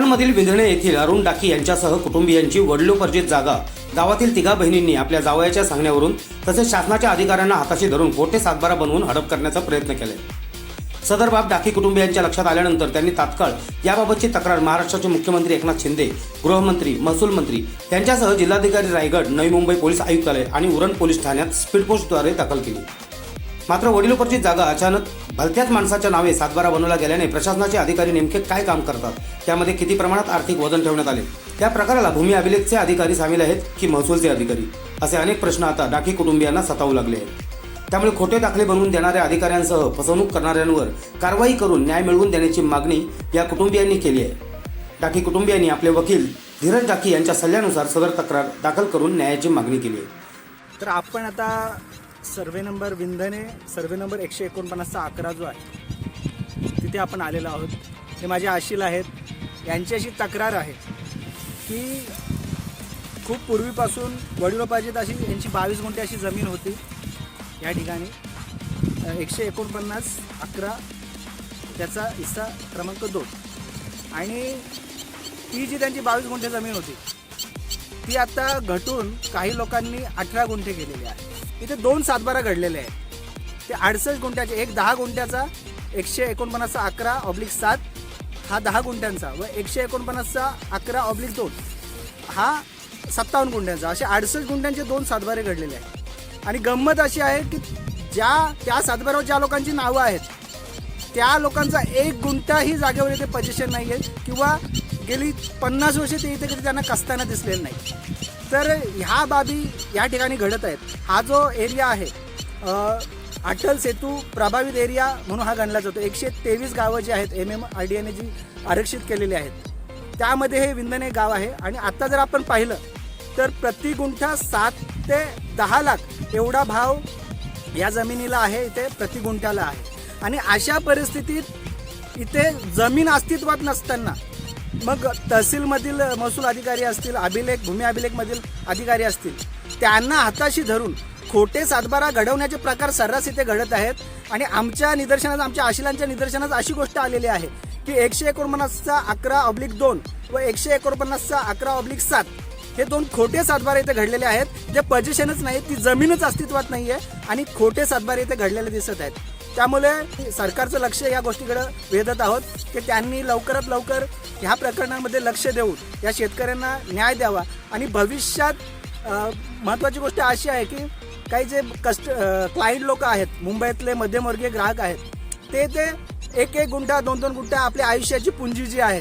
उरणमधील विंधणे येथील अरुण डाकी यांच्यासह कुटुंबियांची वडिलोपर्जित जागा गावातील तिघा बहिणींनी आपल्या जावयाच्या सांगण्यावरून तसेच शासनाच्या अधिकाऱ्यांना हाताशी धरून मोठे सातबारा बनवून हडप करण्याचा प्रयत्न केला. सदर बाब डाकी कुटुंबियांच्या लक्षात आल्यानंतर त्यांनी तात्काळ याबाबतची तक्रार महाराष्ट्राचे मुख्यमंत्री एकनाथ शिंदे गृहमंत्री महसूल मंत्री यांच्यासह जिल्हाधिकारी रायगड नवी मुंबई पोलीस आयुक्तालय आणि उरण पोलीस ठाण्यात स्पीड पोस्टद्वारे दाखल केली. मात्र वडिलोपर्जित जागा अचानक भलत्याच माणसाच्या नावे सातबारा बनवला गेल्याने प्रशासनाचे अधिकारी नेमके काय काम करतात? त्यामध्ये किती प्रमाणात आर्थिक वजन ठेवण्यात आले? त्या प्रकाराला भूमी अभिलेखचे अधिकारी सामील आहेत की महसूलचे अधिकारी? असे अनेक प्रश्न आता डाकी कुटुंबियांना सतावू लागले आहेत. त्यामुळे खोटे दाखले बनवून देणाऱ्या अधिकाऱ्यांसह फसवणूक करणाऱ्यांवर कारवाई करून न्याय मिळवून देण्याची मागणी या कुटुंबियांनी केली आहे. डाकी कुटुंबियांनी आपले वकील धीरज डाकी यांच्या सल्ल्यानुसार सदर तक्रार दाखल करून न्यायाची मागणी केली आहे. तर आपण आता सर्वे नंबर विंधने सर्वे नंबर एकशे एकोणपन्नासचा अकरा जो आहे तिथे आपण आलेलो आहोत. हे माझे आशील आहेत. यांची अशी तक्रार आहे की खूप पूर्वीपासून वडिलोपार्जित अशी यांची बावीस गुंठे अशी जमीन होती. या ठिकाणी एकशे एकोणपन्नास अकरा त्याचा हिस्सा क्रमांक दोन. आणि ती जी त्यांची बावीस गुंठे जमीन होती ती आता घटून काही लोकांनी अठरा गुंठे केलेली आहे इथे दोन सातबारा घडलेले आहेत. ते अडसष्ट गुंठ्याचे एक दहा गुंठ्याचा एकशे एकोणपन्नासचा अकरा ऑब्लिक सात हा दहा गुंठ्यांचा व एकशे एकोणपन्नासचा अकरा ऑब्लिक दोन. हा सत्तावन्न गुंठ्यांचा. असे अडसष्ट गुंठ्यांचे दोन सातबारे घडलेले आहेत. आणि गंमत अशी आहे की ज्या त्या सातबारावर ज्या लोकांची नावं आहेत त्या लोकांचा एक गुंठाही जागेवर इथे पजेशन नाही आहे किंवा गेली पन्नास वर्षे ते इथे कधी त्यांना कसताना दिसलेलं नाही तर ह्या बाबी या ठिकाणी घडत आहेत. हा जो एरिया आहे अटल सेतू प्रभावित एरिया म्हणून हा गणला जातो. एकशे तेवीस गावं जी आहेत एम एम आर डी एने जी आरक्षित केलेली आहेत त्यामध्ये हे विंदने गाव आहे. आणि आता जर आपण पाहिलं तर प्रति गुंठा सात ते दहा लाख एवढा भाव या जमिनीला आहे इथे प्रति गुंठ्याला आहे. आणि अशा परिस्थितीत इथे जमीन अस्तित्वात नसताना मग तहसीलमधील महसूल अधिकारी असतील अभिलेख भूमी अभिलेखमधील अधिकारी असतील त्यांना हाताशी धरून खोटे सातबारा घडवण्याचे प्रकार सर्रास इथे घडत आहेत. आणि आमच्या निदर्शनात आमच्या आशिलांच्या निदर्शनात अशी गोष्ट आलेली आहे की एकशे एकोणपन्नासचा अकरा ऑब्लिक दोन व एकशे एकोणपन्नासचा अकरा ऑब्लिक सात हे दोन खोटे सातबारे इथे घडलेले आहेत. जे पजेशनच नाही ती जमीनच अस्तित्वात नाही आहे आणि खोटे सातबारे इथे घडलेले दिसत आहेत. त्यामुळे सरकारचं लक्ष या गोष्टीकडे वेधत आहोत की त्यांनी लवकरात लवकर ह्या प्रकरणामध्ये लक्ष देऊन या शेतकऱ्यांना न्याय द्यावा. आणि भविष्यात महत्त्वाची गोष्ट अशी आहे की काही जे कस्ट क्लायंट लोक आहेत मुंबईतले मध्यमवर्गीय ग्राहक आहेत ते ते एक एक गुंठा दोन दोन गुंठा आपल्या आयुष्याची पुंजी जी आहे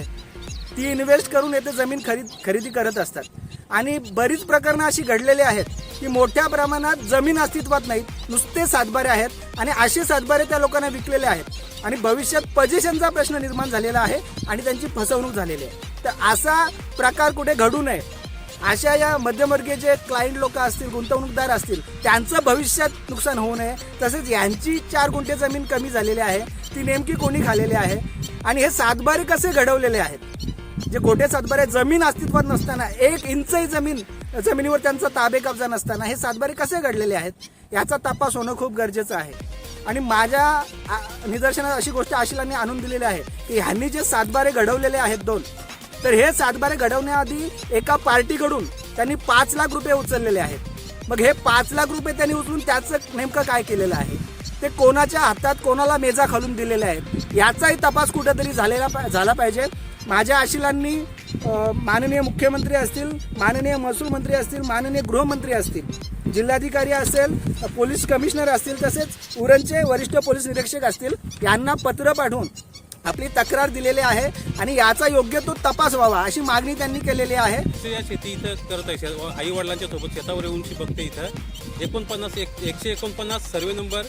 ती इन्व्हेस्ट करून येथे जमीन खरीद खरेदी करत असतात. आणि बरीच प्रकरणं अशी घडलेली आहेत की मोठ्या प्रमाणात जमीन अस्तित्वात नाहीत नुसते सातबारे आहेत आणि असे सातबारे त्या लोकांना विकलेले आहेत. आणि भविष्यात पजेशनचा प्रश्न निर्माण झालेला आहे आणि त्यांची फसवणूक झालेली आहे. तर असा प्रकार कुठे घडू नये अशा या मध्यमवर्गीय जे क्लायंट लोक असतील गुंतवणूकदार असतील त्यांचं भविष्यात नुकसान होऊ नये. तसेच यांची चार गुंठे जमीन कमी झालेली आहे ती नेमकी कोणी खालेली आहे आणि हे सातबारे कसे घडवलेले आहेत? जे गोटे सातबारे जमीन अस्तित्वात नसताना एक इंचही जमीन जमिनीवर त्यांचा ताबे कब्जा नसताना हे सातबारे कसे घडलेले आहेत याचा तपास होणं खूप गरजेचं आहे. आणि माझ्या निदर्शनात अशी गोष्ट आशिलांनी आणून दिलेली आहे की ह्यांनी जे सातबारे घडवलेले आहेत दोन तर हे सातबारे घडवण्याआधी एका पार्टीकडून त्यांनी पाच लाख रुपये उचललेले आहेत. मग हे पाच लाख रुपये त्यांनी उचलून त्याचं नेमकं काय केलेलं आहे? ते कोणाच्या हातात कोणाला मेजा खालून दिलेले आहेत? याचाही तपास कुठेतरी झालेला पा- झाला पाहिजे. माझ्या आशिलांनी माननीय मुख्यमंत्री असतील माननीय महसूल मंत्री असतील माननीय गृहमंत्री असतील जिल्हाधिकारी असेल पोलीस कमिशनर असतील तसेच उरणचे वरिष्ठ पोलीस निरीक्षक असतील यांना पत्र पाठवून आपली तक्रार दिलेली आहे आणि याचा योग्य तो तपास व्हावा अशी मागणी त्यांनी केलेली आहे. या शेती इथं करत आहे. आई वडिलांच्या सोबत शेतावर येऊन बघते इथं. एकोणपन्नास एक एकशे एकोणपन्नास सर्वे नंबर.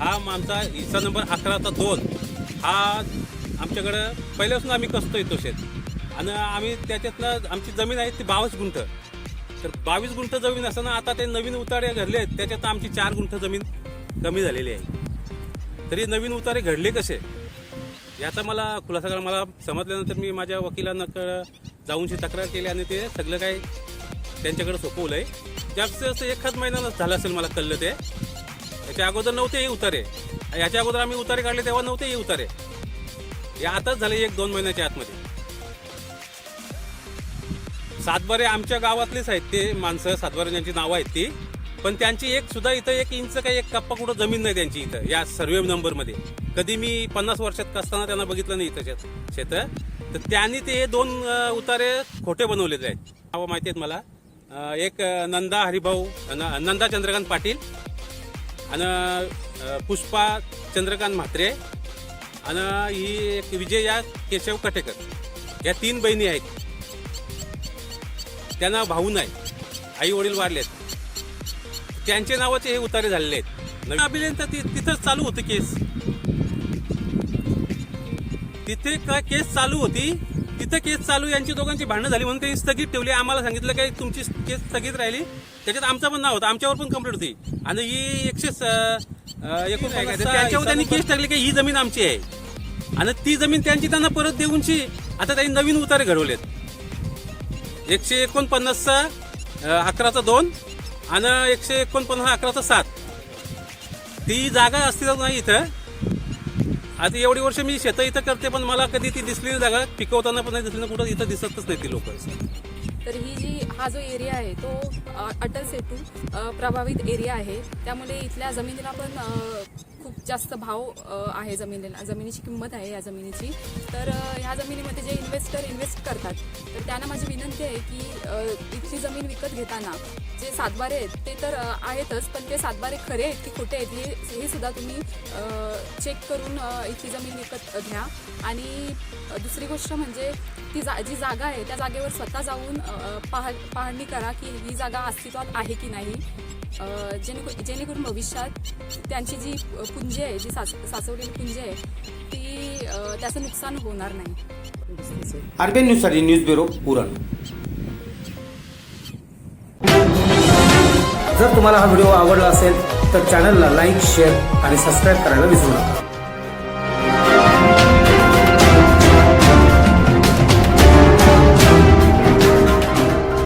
हा आमचा हिस्सा नंबर अकराचा दोन. हा आमच्याकडं पहिल्यापासून आम्ही कसतो येतो शेत. आणि आम्ही त्याच्यातनं आमची जमीन आहे ती बावीस गुंठ. तर बावीस गुंठ जमीन असताना आता ते नवीन उतारे घडले आहेत. त्याच्यात आमची चार गुंठ जमीन कमी झालेली आहे. तरी नवीन उतारे घडले कसे? याचा मला खुलासा करा. मला समजल्यानंतर मी माझ्या वकिलांना जाऊनशी तक्रार केली आणि ते सगळं काही त्यांच्याकडे सोपवलं आहे जास्त जास्त एखाद महिना झालं असेल मला कळलं ते. याच्या अगोदर नव्हते हे उतारे. याच्या अगोदर आम्ही उतारे काढले तेव्हा नव्हते हे उतारे. हे आताच झाले एक दोन महिन्याच्या आतमध्ये. सातबारे आमच्या गावातलेच आहेत ते माणसं. सातबारे ज्यांची नावं आहेत ती. पण त्यांची एक सुद्धा इथं एक इंच काही एक कप्पा कुठं जमीन नाही त्यांची इथं या सर्वे नंबरमध्ये कधी मी पन्नास वर्षात असताना त्यांना बघितलं नाही इथं शेत तर त्यांनी ते दोन उतारे खोटे बनवलेले आहेत. नावं माहिती आहेत मला. एक नंदा हरिभाऊ नंदा चंद्रकांत पाटील आणि पुष्पा चंद्रकांत म्हात्रे आणि ही एक विजया केशव कटेकर. या तीन बहिणी आहेत. त्यांना भाऊ नाही. आई वडील आहेत त्यांचे नावाचे हे उतारे झालेले आहेत. नवीन अभियंता ति- तिथंच चालू होतं केस. तिथे काय केस चालू होती? तिथं केस चालू यांची दोघांची भांडणं झाली म्हणून त्यांनी स्थगित ठेवली. आम्हाला सांगितलं की तुमची केस स्थगित राहिली. त्याच्यात आमचा पण नाव होता. आमच्यावर पण कंप्लेंट होती. आणि ही एकशे त्यांच्यावर त्यांनी केस टाकली की ही जमीन आमची आहे. आणि ती जमीन त्यांची त्यांना परत देऊनची आता त्यांनी नवीन उतारे घडवलेत. एकशे एकोणपन्नासचा अकराचा दोन आणि एकशे एकोणपन्नास अकराचा सात. ती जागा अस्तित्वात नाही इथं? आता एवढी वर्ष मी शेतं इथं करते पण मला कधी ती दिसली नाही जागा पिकवताना पण नाही दिसली कुठं इथं दिसतच नाही ती लोक. तर ही जी हा जो एरिया आहे तो अटल सेतू प्रभावित एरिया आहे. त्यामुळे इथल्या जमिनीला पण खूप जास्त भाव आहे जमिनीला जमिनीची किंमत आहे या जमिनीची. तर ह्या जमिनीमध्ये जे इन्व्हेस्टर इन्व्हेस्ट करतात तर त्यांना माझी विनंती आहे की इथली जमीन विकत घेताना जे सातबारे आहेत ते तर आहेतच पण ते सातबारे खरे आहेत की खोटे आहेत हे हे सुद्धा तुम्ही चेक करून इथली जमीन विकत घ्या. आणि दुसरी गोष्ट म्हणजे ती जा जी जागा आहे त्या जागेवर स्वतः जाऊन पाह पाहणी करा की ही जागा अस्तित्वात आहे की नाही. जेणे जेणेकरून भविष्यात त्यांची जी पुंजी आहे जी साच साचवलेली पुंजी आहे ती त्याचं नुकसान होणार नाही. आरबीएन न्यूजसाठी न्यूज ब्युरो पुरण जर तुम्हाला हा व्हिडिओ आवडला असेल तर चॅनलला लाईक शेअर आणि सबस्क्राईब करायला विसरू नका.